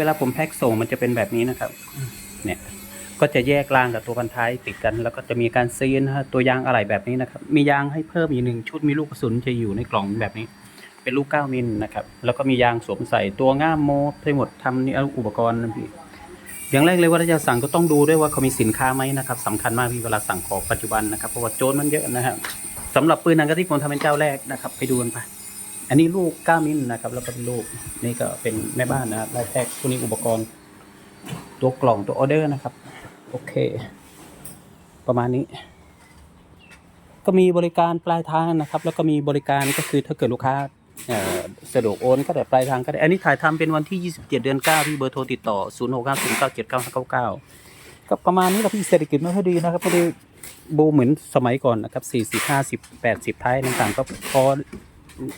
เวลาผมแพ็คส่งมันจะเป็นแบบนี้นะครับ เนี่ย ก็จะแยกรางกับตัวพันท้ายติดกัน แล้วก็จะมีการซีนฮะตัวยางอะไหล่แบบนี้นะครับ มียางให้เพิ่มอีกหนึ่งชุด มีลูกกระสุนจะอยู่ในกล่องแบบนี้ เป็นลูก 9 มิลนะครับ แล้วก็มียางสวมใส่ตัวง่ามโมทั้งหมดทำนี่อุปกรณ์พี่อย่างแรกเลยว่าถ้าจะสั่งก็ต้องดูด้วยว่าเขามีสินค้าไหมนะครับสำคัญมากพี่เวลาสั่งของปัจจุบันนะครับ เพราะว่าโจรมันเยอะนะครับสำหรับปืนนังกะที่ผมทำเป็นเจ้าแรกนะครับ ไปดูกันไป อันนี้ลูก9มิลนะครับ แล้วก็เป็นลูกนี่ก็เป็นแม่บ้านนะครับได้แพ็คตัวนี้อุปกรณ์ ตัวกล่องตัวออเดอร์นะครับ โอเค ประมาณนี้ ก็มีบริการปลายทางนะครับ แล้วก็มีบริการก็คือถ้าเกิดลูกค้าสะดวกโอนก็ได้ปลายทางก็ได้ อันนี้ถ่ายทำเป็นวันที่ 27 เดือน9ที่เบอร์โทรติดต่อ 0 6 9 0 9 7 9 5 9 9 ก็ประมาณนี้แหละพี่เศรษฐกิจไม่ค่อยดีนะครับพอดีบูเหมือนสมัยก่อนนะครับ 40 50 80 ท้ายต่างๆก็พอ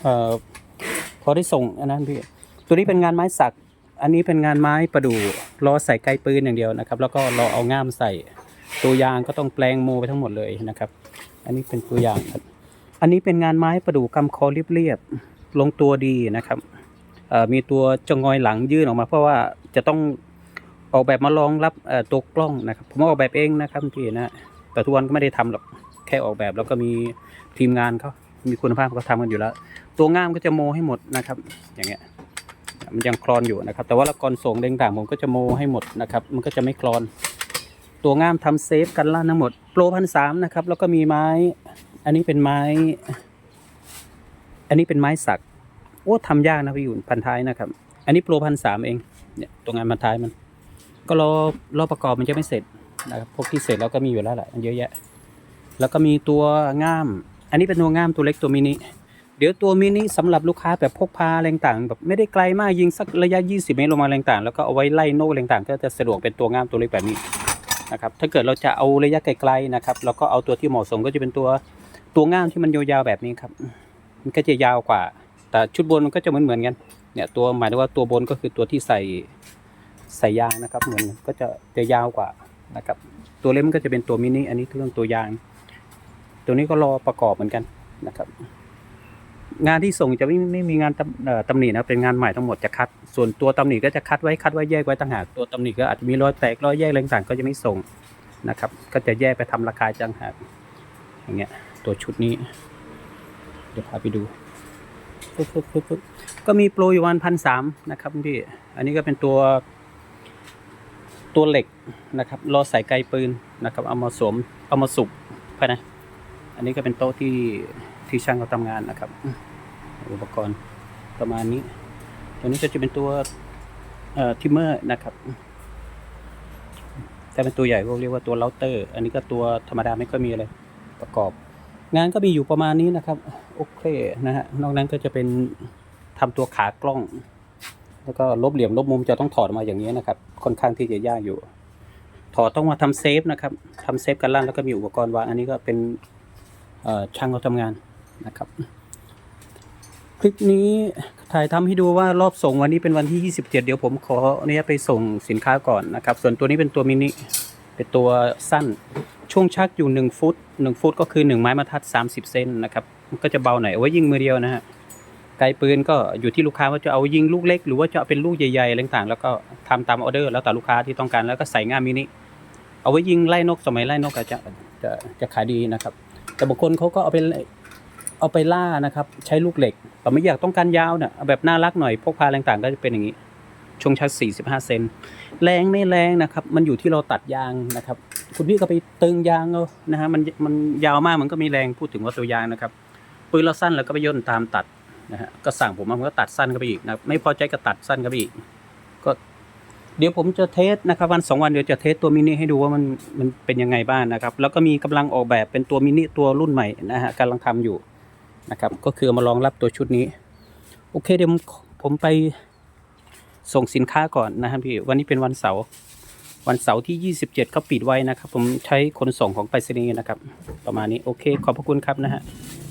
เอ่อพอได้ส่งอันนั้นพี่ตัวนี้เป็นงานไม้สัก อันนี้เป็นงานไม้ประดู่รอใส่ไกลปืนอย่างเดียวนะครับ แล้วก็รอเอาง่ามใส่ ตัวยางก็ต้องแปลงโมไปทั้งหมดเลยนะครับ อันนี้เป็นตัวอย่างครับอันนี้เป็นงานไม้ประดู่กำคอเรียบๆลงตัวดีนะครับมีตัวจงอยหลังยื่นออกมา เพราะว่าจะต้องออกแบบมารองรับตัวกล้องนะครับผมออกแบบเองนะครับพี่นะแต่ทุกวันก็ไม่ได้ทำหรอกแค่ออกแบบแล้วก็มีทีมงานเขา มีคุณภาพเขาทำกันอยู่แล้ว ตัวง่ามก็จะโมให้หมดนะครับ อย่างเงี้ยมันยังคลอนอยู่นะครับ แต่ว่าละกรส่งเด้งต่างผมก็จะโมให้หมดนะครับ มันก็จะไม่คลอน ตัวง่ามทำเซฟกันล่านทั้งหมดโปรพันสามนะครับแล้วก็มีไม้ อันนี้เป็นไม้ อันนี้เป็นไม้สักโอ้ทำยากนะพี่ยุ่นพันท้ายนะครับ อันนี้โปรพันสามเองเนี่ยตัวงานพันท้ายมัน ก็รอรอประกอบมันจะไม่เสร็จนะครับพวกที่เสร็จแล้วก็มีอยู่แล้วแหละเยอะแยะ แล้วก็มีตัวง่าม อันนี้เป็นตัวง่ามตัวเล็กตัวมินิ เดี๋ยวตัวมินิสำหรับลูกค้าแบบพกพาอะไรต่างแบบไม่ได้ไกลมากยิงสักระยะ 20 เมตรลงมาอะไรต่างแล้วก็เอาไว้ไล่นกอะไรต่างก็จะสะดวกเป็นตัวง่ามตัวเล็กแบบนี้นะครับ ถ้าเกิดเราจะเอาระยะไกลๆนะครับเราก็เอาตัวที่เหมาะสมก็จะเป็นตัวตัวง่ามที่มันยาวๆแบบนี้ครับ มันก็จะยาวกว่า แต่ชุดบนมันก็จะเหมือนๆกัน เนี่ยตัวหมายถึงว่าตัวบนก็คือตัวที่ใส่ใส่ยางนะครับ เหมือนกันก็จะจะยาวกว่านะครับ ตัวเล็กมันก็จะเป็นตัวมินิ อันนี้เรื่องตัวยาง ตัวนี้ก็รอประกอบเหมือนกันนะครับ งานที่ส่งจะไม่ไม่มีงานตำเอ่อตำหนินะเป็นงานใหม่ทั้งหมดจะคัด ส่วนตัวตำหนิก็จะคัดไว้คัดไว้แยกไว้ต่างหากตัวตำหนิก็อาจจะมีรอยแตกรอยแยกอะไรต่างก็จะไม่ส่งนะครับ ก็จะแยกไปทำราคาต่างหากอย่างเงี้ย ตัวชุดนี้ เดี๋ยวพาไปดูปึ๊บปึ๊บปึ๊บปึ๊บก็มีโปรอยู่วันพันสามนะครับพี่ อันนี้ก็เป็นตัว ตัวเหล็กนะครับรอใส่ไกลปืนนะครับ เอามาสวมเอามาสุกไปนะ อันนี้ก็เป็นโต๊ะที่ที่ช่างเขาทำงานนะครับ อุปกรณ์ประมาณนี้ ตัวนี้ก็จะเป็นตัวเอ่อทิมเมอร์นะครับแต่เป็นตัวใหญ่พวกเรียกว่าตัวเลาเตอร์ อันนี้ก็ตัวธรรมดาไม่ค่อยมีอะไรประกอบ งานก็มีอยู่ประมาณนี้นะครับ โอเคนะฮะ นอกนั้นก็จะเป็นทำตัวขากล้อง แล้วก็ลบเหลี่ยมลบมุมจะต้องถอดมาอย่างนี้นะครับ ค่อนข้างที่จะยากอยู่ ถอดต้องมาทำเซฟนะครับทำเซฟกันล่างแล้วก็มีอุปกรณ์วาง อันนี้ก็เป็น ช่างเขาทำงานนะครับ คลิปนี้ถ่ายทำให้ดูว่ารอบส่งวันนี้เป็นวันที่ 27 เดี๋ยวผมขออนุญาตไปส่งสินค้าก่อนนะครับ ส่วนตัวนี้เป็นตัวมินิเป็นตัวสั้นช่วงชักอยู่ 1 ฟุต 1 ฟุตก็คือ 1 ไม้บรรทัด 30 เซนนะครับก็จะเบาหน่อยเอาไว้ยิงมือเดียวนะฮะไกลปืนก็อยู่ที่ลูกค้าว่าจะเอายิงลูกเล็ก หรือว่าจะเอาเป็นลูกใหญ่ๆอะไรต่างๆ แล้วก็ทำตามออเดอร์แล้วแต่ลูกค้าที่ต้องการแล้วก็ใส่ง่ามมินิเอาไว้ยิงไล่นกสมัยไล่นกอาจจะจะจะขายดีนะครับ แต่บางคนเขาก็เอาไปเอาไปล่านะครับ ใช้ลูกเหล็กแต่ไม่อยากต้องการยาวเนี่ยเอาแบบน่ารักหน่อยพกพาอะไรต่างก็จะเป็นอย่างนี้ ช่วงชัก45 เซนแรงไม่แรงนะครับ มันอยู่ที่เราตัดยางนะครับ คุณพี่ก็ไปตึงยางเอานะฮะมันมันยาวมากมันก็มีแรงพูดถึงว่าตัวยางนะครับปืนเราสั้นแล้วก็ไปย่นตามตัดนะฮะก็สั่งผมมาผมก็ตัดสั้นเข้าไปอีกนะไม่พอใจก็ตัดสั้นเข้าไปอีกก็ เดี๋ยวผมจะเทสนะครับวันสองวันเดี๋ยวจะเทสตัวมินิให้ดูว่ามันมันเป็นยังไงบ้างนะครับ แล้วก็มีกำลังออกแบบเป็นตัวมินิตัวรุ่นใหม่นะฮะกำลังทำอยู่นะครับ ก็คือมารองรับตัวชุดนี้ โอเคเดี๋ยวผมไปส่งสินค้าก่อนนะครับพี่วันนี้เป็นวันเสาร์วันเสาร์ที่ 27เขาปิดไว้นะครับ ผมใช้ขนส่งของไปรษณีย์นะครับ ประมาณนี้โอเค ขอบพระคุณครับนะฮะ